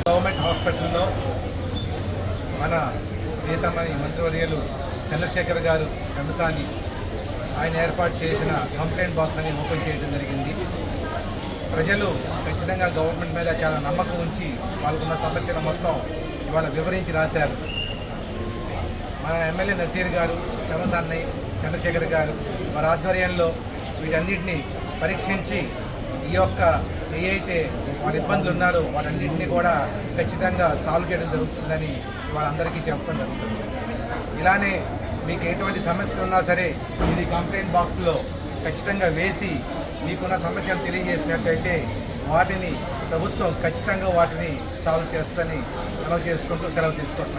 Government హాస్పిటల్లో మన ప్రియతమని మంత్రివర్యులు చంద్రశేఖర్ గారు కమసాని ఆయన ఏర్పాటు చేసిన కంప్లైంట్ బాక్స్ అని ఓపెన్ చేయడం జరిగింది. ప్రజలు విధంగా గవర్నమెంట్ మీద చాలా నమ్మకం ఉంచి వాళ్ళకున్న సమస్యల మొత్తం ఇవాళ వివరించి రాశారు. మన ఎమ్మెల్యే నసీర్ గారు కమసాన్ని చంద్రశేఖర్ గారు వారి ఆధ్వర్యంలో వీటన్నిటిని పరీక్షించి ఈ యొక్క ఏ అయితే వాళ్ళ ఇబ్బందులు ఉన్నారో వాటన్నింటినీ కూడా ఖచ్చితంగా సాల్వ్ చేయడం జరుగుతుందని వాళ్ళందరికీ చెప్పడం జరుగుతుంది. ఇలానే మీకు ఎటువంటి సమస్యలు ఉన్నా సరే ఇది కంప్లైంట్ బాక్స్లో ఖచ్చితంగా వేసి మీకున్న సమస్యలు తెలియజేసినట్లయితే వాటిని ప్రభుత్వం ఖచ్చితంగా వాటిని సాల్వ్ చేస్తని అమలు చేసుకుంటూ సెలవు తీసుకుంటున్నాను